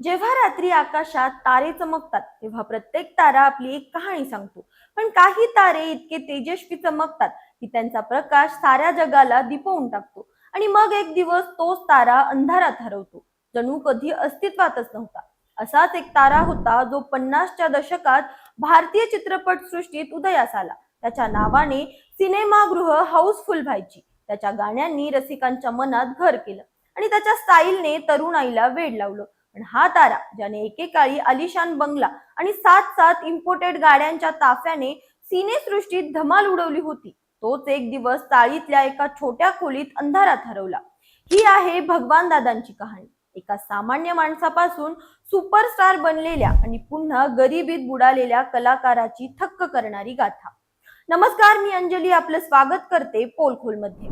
जेव्हा रात्री आकाशात तारे चमकतात तेव्हा प्रत्येक तारा आपली एक कहाणी सांगतो. पण काही तारे इतके तेजस्वी चमकतात की त्यांचा प्रकाश साऱ्या जगाला दिपवून टाकतो. आणि मग एक दिवस तोच तारा अंधारात हरवतो जणू कधी अस्तित्वातच नव्हता. असाच एक तारा होता जो पन्नासच्या दशकात भारतीय चित्रपट सृष्टीत उदयास आला. त्याच्या नावाने सिनेमागृह हाऊसफुल व्हायची. त्याच्या गाण्यांनी रसिकांच्या मनात घर केलं आणि त्याच्या स्टाईलने तरुणाईला वेड लावलं. पण हा तारा ज्याने एकेकाळी आलिशान बंगला आणि सात सात इम्पोर्टेड गाड्यांच्या ताफ्याने सिनेसृष्टीत धमाल उडवली होती तोच एक दिवस चाळीतल्या एका छोट्या खोलीत अंधारात हरवला. ही आहे भगवान दादांची कहाणी. एका सामान्य माणसापासून सुपरस्टार बनलेल्या आणि पुन्हा गरिबीत बुडालेल्या कलाकाराची थक्क करणारी गाथा. नमस्कार मी अंजली आपलं स्वागत करते पोलखोलमध्ये.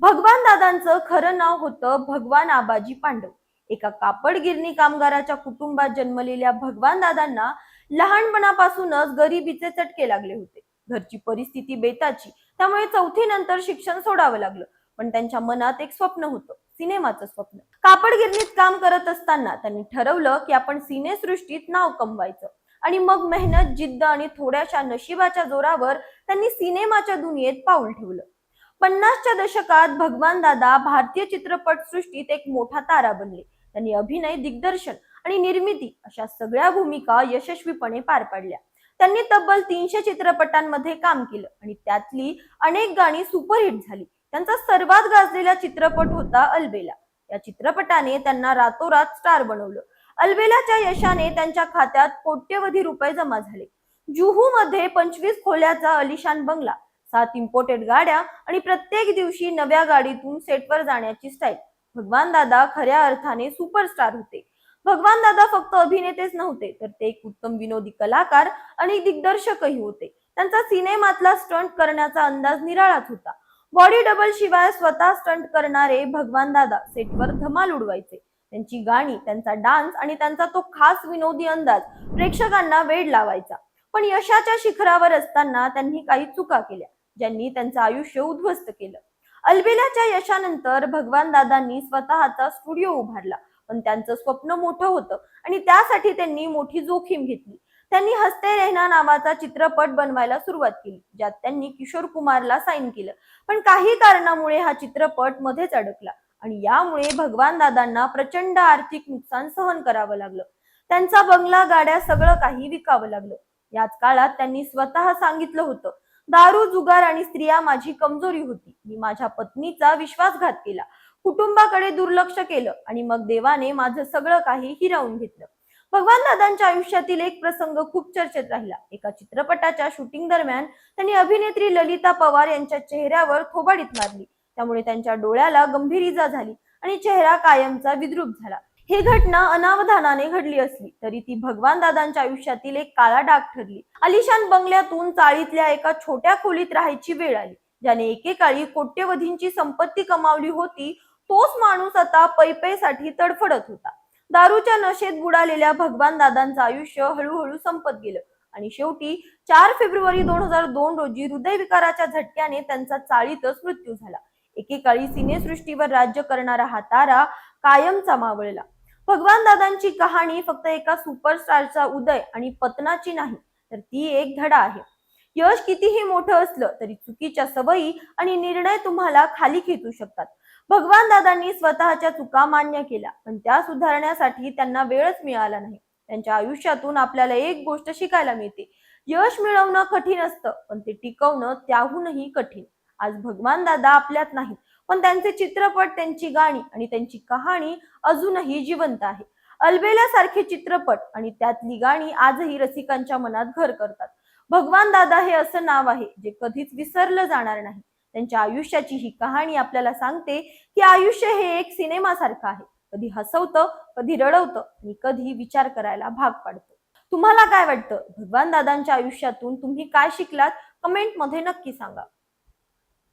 भगवान दादांचं खरं नाव होतं भगवान आबाजी पांडव. एका कापड गिरणी कामगाराच्या कुटुंबात जन्मलेल्या भगवान दादांना लहानपणापासूनच गरिबीचे चटके लागले होते. घरची परिस्थिती बेताची त्यामुळे चौथी नंतर शिक्षण सोडावं लागलं. पण त्यांच्या मनात एक स्वप्न होतं सिनेमाचं स्वप्न. कापड गिरणीत काम करत असताना त्यांनी ठरवलं की आपण सिनेसृष्टीत नाव कमवायचं. आणि मग मेहनत जिद्द आणि थोड्याशा नशिबाच्या जोरावर त्यांनी सिनेमाच्या दुनियेत पाऊल ठेवलं. पन्नासच्या दशकात भगवान दादा भारतीय चित्रपट सृष्टीत एक मोठा तारा बनले. त्यांनी अभिनय दिग्दर्शन आणि निर्मिती अशा सगळ्या भूमिका यशस्वीपणे पार पाडल्या. त्यांनी तब्बल तीनशे चित्रपटांमध्ये काम केलं आणि त्यातली अनेक गाणी सुपरहिट झाली. त्यांचा सर्वात गाजलेला चित्रपट होता अल्बेला. या चित्रपटाने त्यांना रातोरात स्टार बनवलं. अल्बेलाच्या यशाने त्यांच्या खात्यात कोट्यवधी रुपये जमा झाले. जुहू मध्ये पंचवीस खोल्याचा अलिशान बंगला सात इम्पोर्टेड गाड्या आणि प्रत्येक दिवशी नव्या गाडीतून सेटवर जाण्याची स्टाईल. भगवान दादा खऱ्या अर्थाने सुपरस्टार होते. भगवान दादा फक्त अभिनेतेच नव्हते तर ते एक उत्तम विनोदी कलाकार आणि दिग्दर्शकही होते. त्यांचा सिनेमातला स्टंट करण्याचा अंदाज निराळाच होता. बॉडी डबल शिवाय स्वतः स्टंट करणारे भगवान दादा सेटवर धमाल उडवायचे. त्यांची गाणी त्यांचा डान्स आणि त्यांचा तो खास विनोदी अंदाज प्रेक्षकांना वेड लावायचा. पण यशाच्या शिखरावर असताना त्यांनी काही चुका केल्या ज्यांनी त्यांचं आयुष्य उद्ध्वस्त केलं. अलबेलाच्या यशानंतर भगवान दादांनी स्वतःचा स्टुडिओ उभारला. पण त्यांचं स्वप्न मोठं होतं आणि त्यासाठी त्यांनी मोठी जोखीम घेतली. त्यांनी हस्ते रेहना नावाचा चित्रपट बनवायला सुरुवात केली ज्यात त्यांनी किशोर कुमारला साईन केलं. पण काही कारणामुळे हा चित्रपट मध्येच अडकला आणि यामुळे भगवान दादांना प्रचंड आर्थिक नुकसान सहन करावं लागलं. त्यांचा बंगला गाड्या सगळं काही विकावं लागलं. याच काळात त्यांनी स्वतः सांगितलं होतं दारू जुगार आणि स्त्रिया माझी कमजोरी होती. मी माझ्या पत्नीचा विश्वासघात केला. कुटुंबाकडे दुर्लक्ष केलं आणि मग देवाने माझं सगळं काही हिरावून घेतलं. भगवान दादांच्या आयुष्यातील एक प्रसंग खूप चर्चेत राहिला. एका चित्रपटाच्या शूटिंग दरम्यान त्यांनी अभिनेत्री ललिता पवार यांच्या चेहऱ्यावर थोबाडीत मारली. त्यामुळे त्यांच्या डोळ्याला गंभीर इजा झाली आणि चेहरा कायमचा विद्रूप झाला. ही घटना अनावधानाने घडली असली तरी ती भगवान दादांच्या आयुष्यातील एक काळा डाग ठरली. अलिशान बंगल्यातून चाळीतल्या एका छोट्या खोलीत राहायची वेळ आली. ज्याने एकेकाळी कोट्यवधींची संपत्ती कमावली होती तोच माणूस आता पैपैसाठी तडफडत होता. दारूच्या नशेत बुडालेल्या भगवान दादांचं आयुष्य हळूहळू संपत गेलं आणि शेवटी चार फेब्रुवारी दोन हजार दोन रोजी हृदयविकाराच्या झटक्याने त्यांचा चाळीतच मृत्यू झाला. एकेकाळी सिनेसृष्टीवर राज्य करणारा हा तारा कायमचा मावळला. भगवान दादांची कहाणी फक्त एका सुपरस्टारचा उदय आणि पतनाची नाही तर ती एक धडा आहे. यश कितीही मोठं असलं तरी चुकीच्या सवयी आणि निर्णय तुम्हाला खाली खेचू शकतात. भगवान दादांनी स्वतःच्या चुका मान्य केल्या पण त्या सुधारण्यासाठी त्यांना वेळच मिळाला नाही. त्यांच्या आयुष्यातून आपल्याला एक गोष्ट शिकायला मिळते. यश मिळवणं कठीण असतं पण ते टिकवणं त्याहूनही कठीण. आज भगवान दादा आपल्यात नाहीत. पण त्यांचे चित्रपट त्यांची गाणी आणि त्यांची कहाणी अजूनही जिवंत आहे. अलबेल्यासारखे चित्रपट आणि त्यातली गाणी आजही रसिकांच्या मनात घर करतात. भगवान दादा हे असं नाव आहे जे कधीच विसरलं जाणार नाही. त्यांच्या आयुष्याची ही कहाणी आपल्याला सांगते की आयुष्य हे एक सिनेमासारखं आहे. कधी हसवतं कधी रडवतं आणि कधी विचार करायला भाग पाडतं. तुम्हाला काय वाटतं? भगवान दादांच्या आयुष्यातून तुम्ही काय शिकलात? कमेंटमध्ये नक्की सांगा.